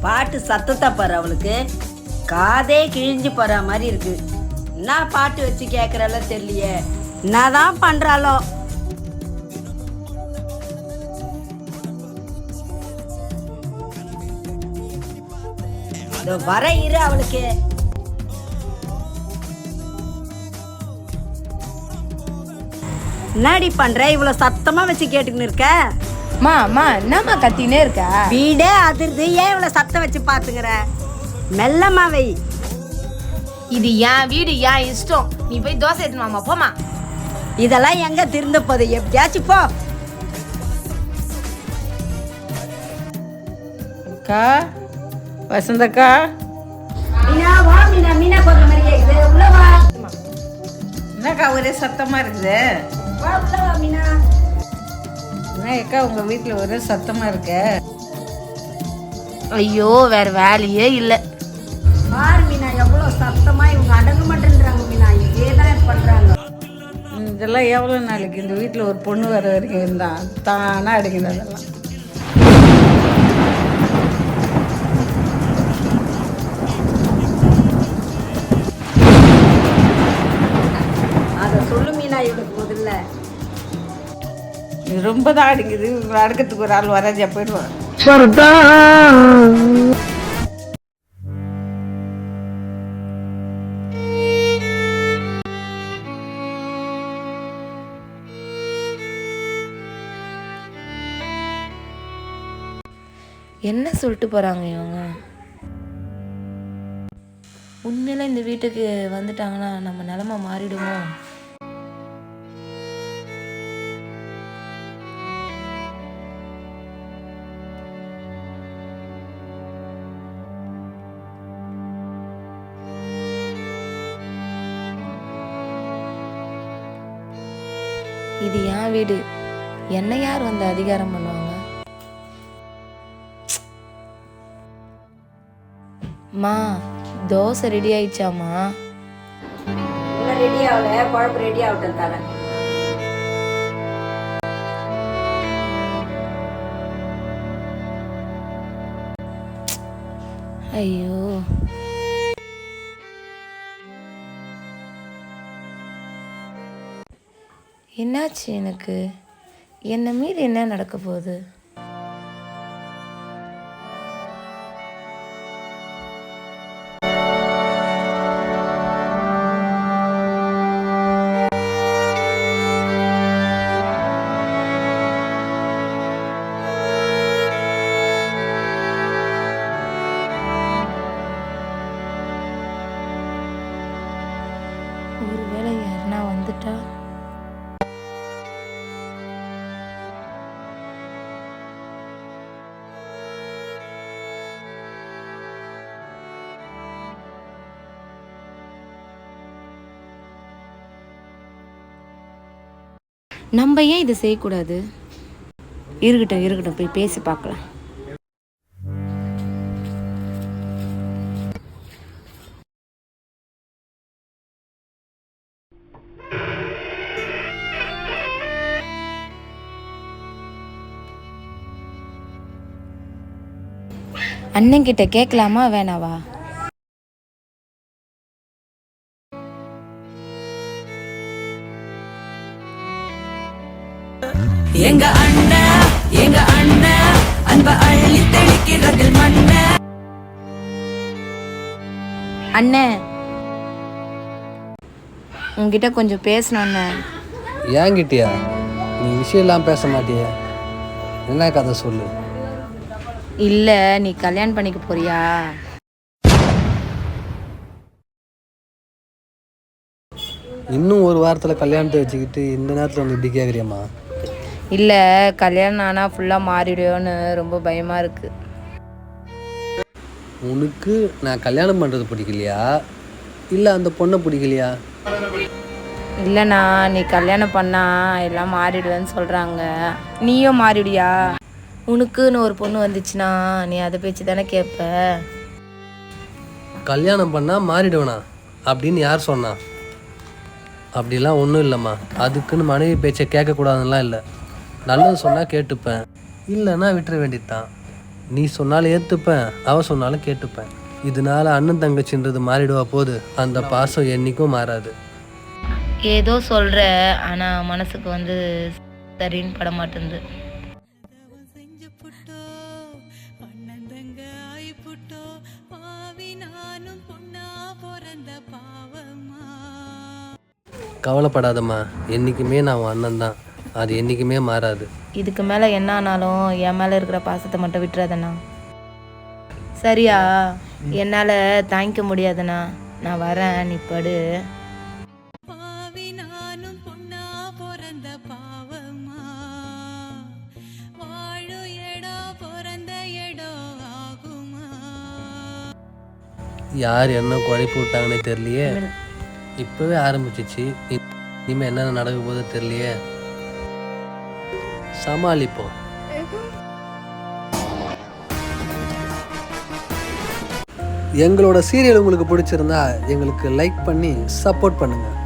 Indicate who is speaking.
Speaker 1: பாட்டு சத்தத்தை பாரு அவளுக்கு காதே கிழிஞ்சு போற மாதிரி இருக்கு. என்ன பாட்டு வச்சு கேட்கறால தெரியலையே. என்னதான் பண்றாளோ. வர இரு அவளுக்கு. என்னடி பண்ற? இவ்வளவு சத்தமா வச்சு கேட்டுக்கின்னு இருக்க?
Speaker 2: மா அம்மா என்னம்மா கத்தினே இருக்க?
Speaker 1: வீடே அதிர்து. ஏன் இவ்வளவு சத்தம் வச்சு பாத்துக்கிற? மெல்லமா வை.
Speaker 2: இது என் வீடு என் இஷ்டம். நீ போய் தோசை எடுத்துன்னு வாம்மா போமா
Speaker 1: இதெல்லாம் எங்க திருந்த போகுது? எப்படியாச்சும் போ.
Speaker 3: அக்கா வசந்தக்கா.
Speaker 1: மீனா வா மீனா மீனா போடுற மாதிரி கேக்குது உள்ள வா.
Speaker 3: என்னக்கா ஒரே சத்தமா இருக்குது?
Speaker 1: வா உள்ள வா மீனா.
Speaker 3: என்ன அக்கா உங்க வீட்டுல ஒரே சத்தமா இருக்கு.
Speaker 2: ஐயோ வேற வேலையே இல்லை.
Speaker 1: பாரு மீனா எவ்வளவு சத்தமா இவங்க அடங்க மாட்டேன்றாங்க மீனா. இதே தான் பண்றாங்க
Speaker 3: ம், இதெல்லாம் எவ்வளோ நாளைக்கு? இந்த வீட்டில் ஒரு பொண்ணு வர வரைக்கும் இருந்தான் தானாக அடிக்கணும் அதெல்லாம்
Speaker 1: அத சொல்லு மீனா இவனுக்கு முதல்ல.
Speaker 3: இது ரொம்ப தான் அடிக்குது. இவங்களை அடக்கிறதுக்கு ஒரு ஆள் வராஜா போயிடுவான்.
Speaker 2: என்ன சொல்லிட்டு போறாங்க இவங்க? உண்மையில இந்த வீட்டுக்கு வந்துட்டாங்கன்னா நம்ம நிலைமை மாறிடுமோ? இது என் வீடு? என்ன யார் வந்து அதிகாரம் பண்ணுவாங்க? மா தோசை ரெடி ஆயிடுச்சாமா
Speaker 1: ரெடி ஆகல குழம்பு ரெடி ஆகட்டும் தரேன்
Speaker 2: ஐயோ. என்னாச்சு எனக்கு? என்னை மீறி என்ன நடக்க போகுது? நம்ம ஏன் இதை செய்யக்கூடாது? இருக்கட்டும் இருக்கட்டும் போய் பேசி பார்க்கலாம். அண்ணன் கிட்ட கேட்கலாமா வேணாவா?
Speaker 4: அண்ணன்
Speaker 2: உங்ககிட்ட கொஞ்சம் பேசணும்ண்ணே
Speaker 5: ஏங்கிட்டியா? நீ விஷயம்லாம் பேச மாட்டிய. என்ன கதை சொல்லு?
Speaker 2: இல்லை நீ கல்யாணம் பண்ணிக்க போறியா?
Speaker 5: இன்னும் ஒரு வாரத்தில் கல்யாணத்தை வச்சுக்கிட்டு இந்த நேரத்தில் வந்து இப்படி கேட்குறியம்மா
Speaker 2: இல்லை கல்யாணம் ஆனால் ஃபுல்லாக மாறிடுவோன்னு ரொம்ப பயமாக இருக்குது
Speaker 5: உனக்கு நான் கல்யாணம் பண்ணுறது பிடிக்கலையா? இல்லை அந்த பொண்ணை பிடிக்கலையா?
Speaker 2: இல்லைண்ணா நீ கல்யாணம் பண்ணா எல்லாம் மாறிடுவேன்னு சொல்கிறாங்க நீயும் மாறிடுயா? உனக்குன்னு ஒரு பொண்ணு வந்துச்சுன்னா நீ அதை பேச்சு தானே கேட்ப
Speaker 5: கல்யாணம் பண்ணால் மாறிடுவேனா? அப்படின்னு யார் சொன்னா? அப்படிலாம் ஒன்றும் இல்லைம்மா. அதுக்குன்னு மனைவி பேச்சை கேட்கக்கூடாதுலாம் இல்லை. நல்லது சொன்னால் கேட்டுப்பேன். இல்லைன்னா விட்டுற வேண்டியதுதான். நீ சொன்னாலும் ஏற்றுப்பேன் அவ சொன்னாலும் கேட்டுப்பேன். இதனால அண்ணன் தங்கச்சின்றது மாறிடுவா போது அந்த பாசம் என்றைக்கும் மாறாது.
Speaker 6: ஏதோ சொல்கிற ஆனால் மனசுக்கு வந்து சரின்னு பட மாட்டேங்குது
Speaker 5: கவலைப்படாதம்மா என்றைக்குமே நான் உன் அண்ணன் தான் அது என்றைக்குமே மாறாது.
Speaker 6: இதுக்கு மேலே என்ன ஆனாலும் என் மேலே இருக்கிற பாசத்தை மட்டும் விட்டுறாதண்ணா. சரியா? என்னால் தாங்கிக்க முடியாதுண்ணா. நான் வரேன் நீ படு.
Speaker 5: யார் என்ன குழப்பி விட்டாங்கன்னே தெரியலையே. இப்போவே ஆரம்பிச்சிச்சு. இ- இனிமே என்னென்ன நடக்க போதோ தெரியலையே. சமாளிப்போம். எங்களோட சீரியல் உங்களுக்கு பிடிச்சிருந்தா எங்களுக்கு லைக் பண்ணி சப்போர்ட் பண்ணுங்கள்